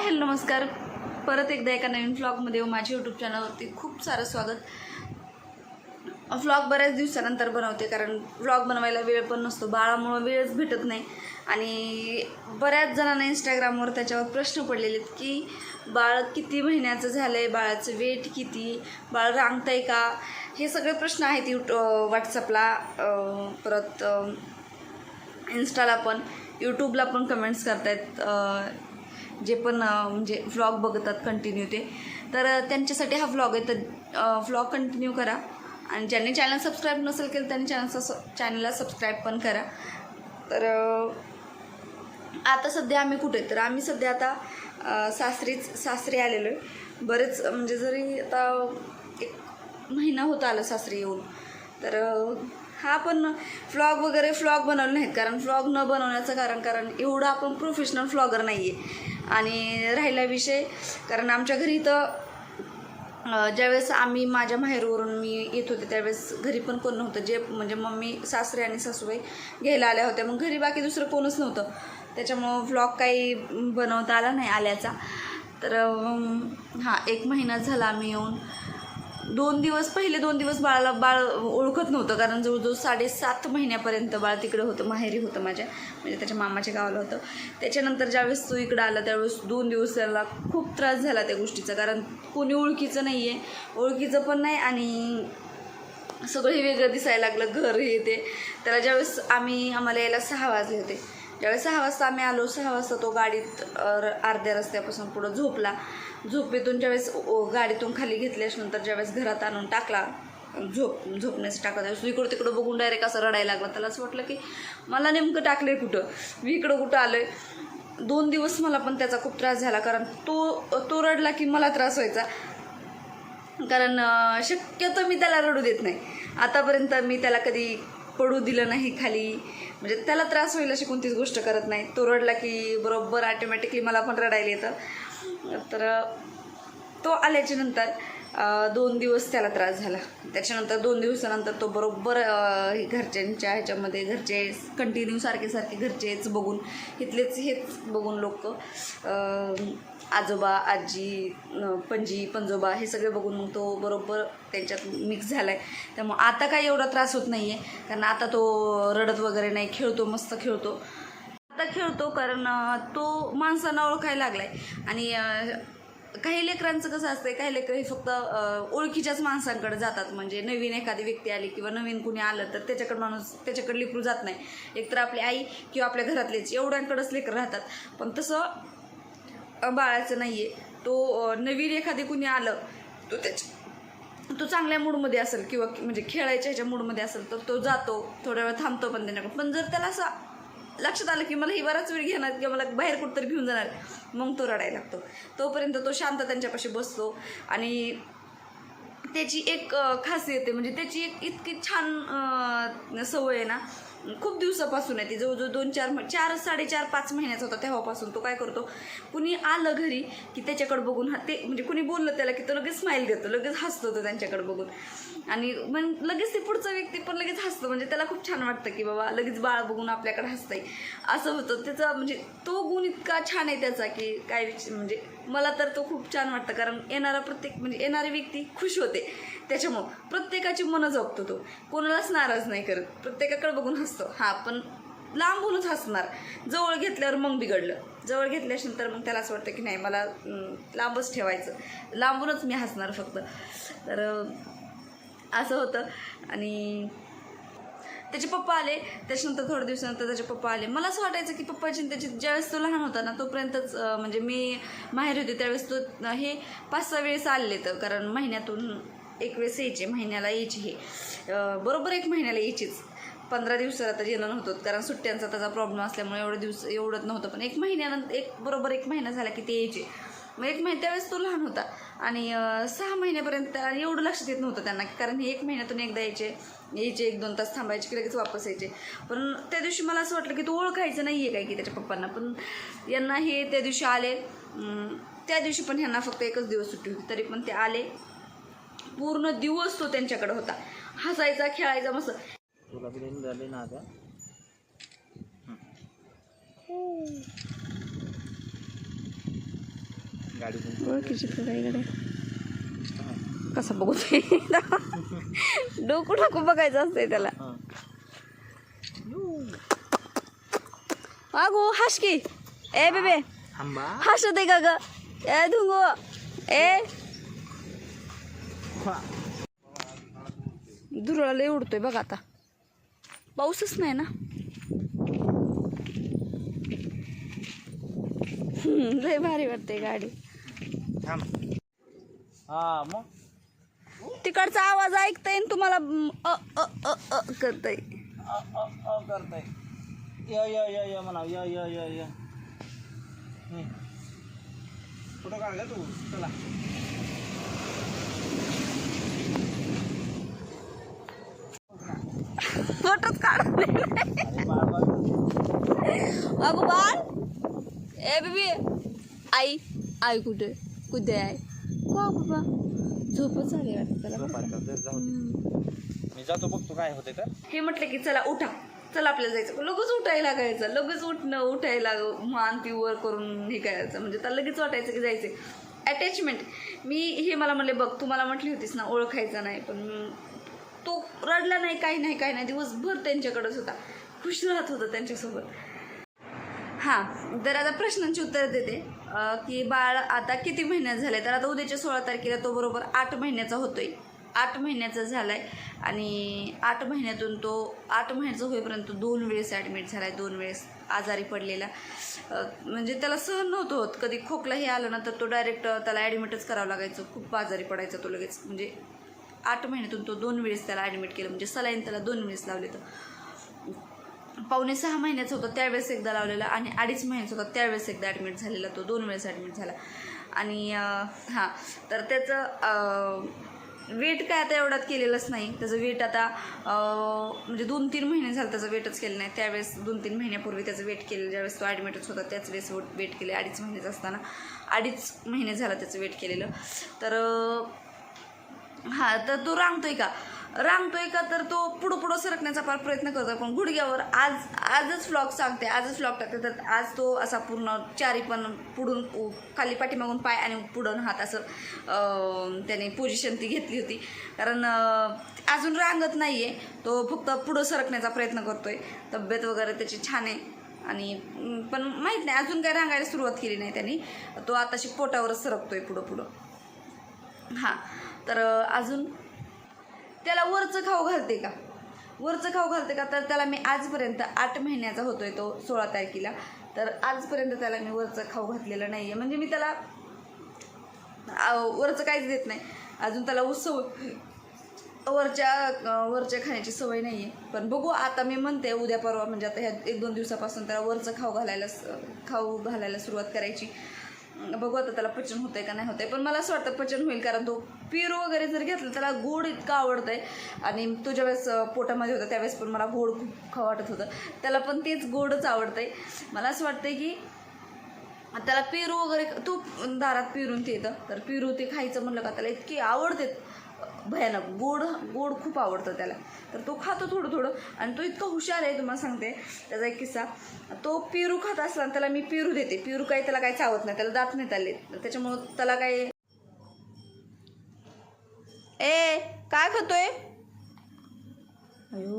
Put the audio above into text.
Hi hello नमस्कार. परत एकदा एका नवीन व्लॉगमध्ये माझ्या यूट्यूब चॅनलवरती खूप सारं स्वागत. व्लॉग बऱ्याच दिवसानंतर बनवते कारण व्लॉग बनवायला वेळ पण नसतो. बाळामुळं वेळच भेटत नाही. आणि बऱ्याच जणांना इंस्टाग्रामवर त्याच्यावर प्रश्न पडलेले आहेत की बाळ किती महिन्याचं झालं आहे बाळाचं वेट किती? बाळ रांगतंय आहे का? हे सगळे प्रश्न आहेत यूट व्हॉट्सअपला परत इन्स्टाला पण. यूट्यूबला पण कमेंट्स करतायत जे पण म्हणजे व्लॉग बघतात कंटिन्यू ते. तर त्यांच्यासाठी हा व्लॉग आहे. तर व्लॉग कंटिन्यू करा. आणि ज्यांनी चॅनल सबस्क्राईब नसेल केलं त्यांनी चॅनल चॅनलला सबस्क्राईब पण करा. तर आता सध्या आम्ही कुठे तर आम्ही सध्या आता सासरीच सासरी आलेलो आहे. बरेच म्हणजे जरी आता एक महिना होता आला सासरी येऊन. तर हा पण फ्लॉग वगैरे फ्लॉग बनवले नाहीत. कारण फ्लॉग न बनवण्याचं कारण कारण एवढं आपण प्रोफेशनल फ्लॉगर नाही आहे आणि राहिला विषय. कारण आमच्या घरी तर ज्यावेळेस आम्ही माझ्या माहेरवरून मी येत होते त्यावेळेस घरी पण कोण नव्हतं. जे म्हणजे मम्मी सासरे आणि सासूबाई घ्यायला आल्या होत्या. मग घरी बाकी दुसरं कोणच नव्हतं. त्याच्यामुळं व्लॉग काही बनवता आला नाही आल्याचा. तर हां एक महिना झाला आम्ही येऊन. दोन दिवस पहिले दोन दिवस बाळाला बाळ ओळखत नव्हतं कारण जवळजवळ साडेसात महिन्यापर्यंत बाळ तिकडं होतं माहेरी होतं माझ्या. म्हणजे त्याच्या मामाच्या गावाला होतं. त्याच्यानंतर ज्यावेळेस तो इकडं आला त्यावेळेस दोन दिवस त्याला खूप त्रास झाला त्या गोष्टीचा कारण कोणी ओळखीचं नाही आहे ओळखीचं पण नाही आणि सगळं हे वेगळं दिसायला लागलं घर हे ते. त्याला ज्यावेळेस आम्ही आम्हाला यायला सहा वाजले होते. ज्यावेळेस सहा वाजता आम्ही आलो. सहा वाजता तो गाडीत र- अर्ध्या रस्त्यापासून पुढं झोपला. झोपेतून ज्यावेळेस ओ- गाडीतून खाली घेतल्यानंतर ज्यावेळेस घरात आणून टाकला झोप झोपण्यास टाकत आहे इकडं तिकडं बघून डायरेक्ट असं रडायला लागला. त्याला असं वाटलं की मला नेमकं टाकलं आहे कुठं? मी इकडं कुठं आलं आहे दोन दिवस मला पण त्याचा खूप त्रास झाला. कारण तो तो रडला की मला त्रास व्हायचा. कारण शक्यतो मी त्याला रडू देत नाही. आतापर्यंत मी त्याला कधी पडू दिलं नाही खाली. म्हणजे त्याला त्रास होईल अशी कोणतीच गोष्ट करत नाही. तो रडला की बरोबर ऑटोमॅटिकली मला पण रडायला येतं. तर तो आल्याच्यानंतर दोन दिवस त्याला त्रास झाला. त्याच्यानंतर दोन दिवसानंतर तो बरोबर हे घरच्यांच्या ह्याच्यामध्ये घरचे कंटिन्यू सारखे सारखे घरचेच बघून इथलेच हेच बघून लोक आजोबा आजी पणजी पंजोबा हे सगळे बघून मग तो बरोबर त्यांच्यात मिक्स झाला आहे त्यामुळं आता काही एवढा त्रास होत नाही आहे कारण आता तो रडत वगैरे नाही खेळतो मस्त खेळतो. आता खेळतो कारण तो माणसांना ओळखायला आहे आणि काही लेकरांचं कसं असतंय काही लेकरं हे फक्त ओळखीच्याच माणसांकडे जातात. म्हणजे नवीन एखादी व्यक्ती आली किंवा नवीन कुणी आलं तर त्याच्याकडे माणूस त्याच्याकडे लेकरू जात नाही. एकतर आपली आई किंवा आपल्या घरातलेच एवढ्यांकडंच लेकरं राहतात. पण तसं बाळाचं नाही आहे तो नवीन एखादी कुणी आलं तो त्याच्या तो चांगल्या मूडमध्ये असेल किंवा म्हणजे खेळायच्या ह्याच्या मूडमध्ये असेल तर तो जातो थोड्या वेळ थांबतो पण त्यांना. पण जर त्याला असं लक्षात आलं की मला ही बराच वेळ घेणार किंवा मला बाहेर कुठंतरी घेऊन जाणार मग तो रडायला लागतो. तोपर्यंत तो शांत त्यांच्यापाशी बसतो आणि त्याची एक खासियत आहे. म्हणजे त्याची एक इतकी छान सवय आहे ना खूप दिवसापासून आहे. ती जवळजवळ दोन चार चार साडेचार पाच महिन्याचा होता तेव्हापासून तो काय करतो. कुणी आलं घरी की त्याच्याकडे बघून हा ते म्हणजे कुणी बोललं त्याला की तो लगेच स्माईल देतो लगेच हसतो तो त्यांच्याकडे बघून. आणि मग लगेच ते पुढचा व्यक्ती पण लगेच हसतो. म्हणजे त्याला खूप छान वाटतं की बाबा लगेच बाळ बघून आपल्याकडे हसतंय. असं होतं. त्याचा म्हणजे तो गुण इतका छान आहे त्याचा की काय म्हणजे मला तर तो खूप छान वाटतं. कारण येणारा प्रत्येक म्हणजे येणारी व्यक्ती खुश होते. त्याच्यामुळं. प्रत्येकाची मनं जपतो तो. कोणालाच नाराज नाही करत. प्रत्येकाकडे बघून हसतो. हा पण लांबूनच हसणार. जवळ घेतल्यावर मग बिघडलं. जवळ घेतल्यानंतर मग त्याला असं वाटतं की नाही मला लांबच ठेवायचं. लांबूनच मी हसणार फक्त. तर असं होतं. आणि त्याचे पप्पा आले. त्याच्यानंतर थोड्या दिवसानंतर त्याचे पप्पा आले. मला असं वाटायचं की पप्पाची आणि त्याची ज्यावेळेस तो लहान होता ना तोपर्यंतच म्हणजे मी माहेर होते त्यावेळेस तो हे पाच सहा वेळेस आले तर. कारण महिन्यातून एक वेळेस यायचे महिन्याला यायची हे. बरोबर एक महिन्याला यायचीच. पंधरा दिवसाला तर येणं नव्हतं कारण सुट्ट्यांचा त्याचा प्रॉब्लेम असल्यामुळे एवढे दिवस एवढंच नव्हतं. पण एक महिन्यानंतर एक बरोबर एक महिना झाला की ते यायचे. मग एक महिन्या त्यावेळेस तो लहान होता. आणि सहा महिन्यापर्यंत त्याला एवढं लक्ष देत नव्हतं त्यांना कारण हे एक महिन्यातून एकदा यायचे. यायचे एक दोन तास थांबायचे की लगेच वापस यायचे. पण त्या दिवशी मला असं वाटलं की तो ओळखायचं नाही आहे काय की त्याच्या पप्पांना. पण यांना हे त्या दिवशी आले. त्या दिवशी पण ह्यांना फक्त एकच दिवस सुट्टी होती तरी पण ते आले. पूर्ण दिवस तो त्यांच्याकडे होता. हसायचा खेळायचा मस्त. तुला झाली ना आता? कसं बघू डोकं टाकून बघायचं असतंय त्याला. अगो हाश की. ए बेबे. हसत आहे का ग? ए धुंगो. ए धुरळा लय उडतोय बघ आता. पाऊसच नाही ना? लय भारी वाटते गाडी. थांब. हा मग? तिकडचा आवाज ऐकताय आणि तुम्हाला अ अ अ अ करताय. अ अ अ करताय. य य य य म्हणा य य य य. हम्म. कुठं काढलं तू? चला. फोटोच काढ अरे बाळ बाळ अगो बाळ. ए बेबी. आई आई कुठे? कुठे आहे? का बाबा. झोपच वाटतं त्याला. दे. मी जातो बघतो काय होते तर. हे म्हटलं की चला उठा. चला आपल्याला जायचं. लगेच उठायला लागायचं. लगेच उठणं उठायला मान ती वर करून हे करायचं. म्हणजे त्याला लगेच वाटायचं की जायचं अटॅचमेंट मी हे मला म्हणले बघ तू मला म्हटली होतीस ना ओळखायचा नाही पण रडला नाही काही नाही काही नाही. दिवसभर त्यांच्याकडंच होता. खुश राहत होता त्यांच्यासोबत. हां तर आता प्रश्नांची उत्तर देते. की बाळ आता किती महिन्यात झाले तर आता उद्याच्या सोळा तारखेला तो बरोबर आठ महिन्याचा होतोय. आठ महिन्याचा झाला आहे आणि आठ महिन्यातून तो आठ महिन्याचा होईपर्यंत दोन वेळेस ॲडमिट झाला आहे दोन वेळेस आजारी पडलेला. म्हणजे त्याला सहन नव्हतं होत. कधी खोकलाही आलं ना तर तो डायरेक्ट त्याला ॲडमिटच करावं लागायचं. खूप आजारी पडायचा तो लगेच. म्हणजे आठ महिन्यातून तो दोन वेळेस त्याला ॲडमिट केलं. म्हणजे सलाईन त्याला दोन वेळेस लावले तर. पावणे सहा महिन्याचा होता त्यावेळेस एकदा लावलेला आणि अडीच महिन्याचा होता त्यावेळेस एकदा ॲडमिट झालेला. तो दोन वेळेस ॲडमिट झाला. आणि हां तर त्याचं वेट काय आता एवढ्यात केलेलंच नाही. त्याचं वेट आता म्हणजे दोन तीन महिने झालं त्याचं वेटच केलं नाही. त्यावेळेस दोन तीन महिन्यापूर्वी त्याचं वेट केलेलं. ज्यावेळेस तो ॲडमिटच होता त्याच वेळेस वेट केले अडीच महिन्याचं असताना. अडीच महिने झालं त्याचं वेट केलेलं. तर हा तर तो रांगतोय का? रांगतोय का तर तो पुढं पुढं सरकण्याचा फार प्रयत्न करतो पण गुडघ्यावर आज आजच फ्लॉग सांगते आजच फ्लॉग टाकते. तर आज तो असा पूर्ण चारी पण पुढून उ- खाली पाठीमागून पाय आणि पुढून हात असं त्याने पोझिशन ती घेतली होती. कारण अजून रांगत नाही आहे तो फक्त पुढं सरकण्याचा प्रयत्न करतोय. तब्येत वगैरे त्याची छान आहे. आणि पण माहीत नाही अजून काय रांगायला सुरुवात केली नाही त्यांनी. तो आताशी पोटावरच सरकतोय पुढं पुढं. हां. तर अजून? त्याला वरचं खाऊ घालते का? वरचं खाऊ घालते का? तर त्याला मी आजपर्यंत आठ महिन्याचा होतो आहे तो सोळा तारखेला. तर आजपर्यंत त्याला मी वरचं खाऊ घातलेलं नाही आहे म्हणजे मी त्याला वरचं काहीच देत नाही. अजून त्याला उत्सव वरच्या वरच्या खाण्याची सवय नाही आहे पण बघू आता मी म्हणते उद्या परवा म्हणजे आता ह्या एक दोन दिवसापासून त्याला वरचं खाऊ घालायला स- खाऊ घालायला सुरुवात करायची. बघू आता त्याला पचन होतंय का नाही होतंय. पण मला असं वाटतं पचन होईल कारण तो पीर वगैरे जर घेतलं त्याला गोड इतकं आवडतंय. आणि तो ज्यावेळेस पोटामध्ये होता त्यावेळेस पण मला गोड खूप खावं वाटत होतं. त्याला पण तेच गोडच आवडतंय. मला असं वाटतंय की त्याला पेरू वगैरे तू दारात पेरून ते येतं. तर पेरू ते खायचं म्हणलं का त्याला इतकी आवडते भयानक. गोड गोड खूप आवडतं त्याला. तर तो खातो थोडं थोडं. आणि तो इतका हुशार आहे तुम्हाला सांगते. त्याचा एक किस्सा. तो पेरू खात असताना त्याला मी पेरू देते. पेरू काही त्याला काही चावत नाही. त्याला दात नाही आले. त्याच्यामुळं त्याला काही ए काय खातोय? अयो.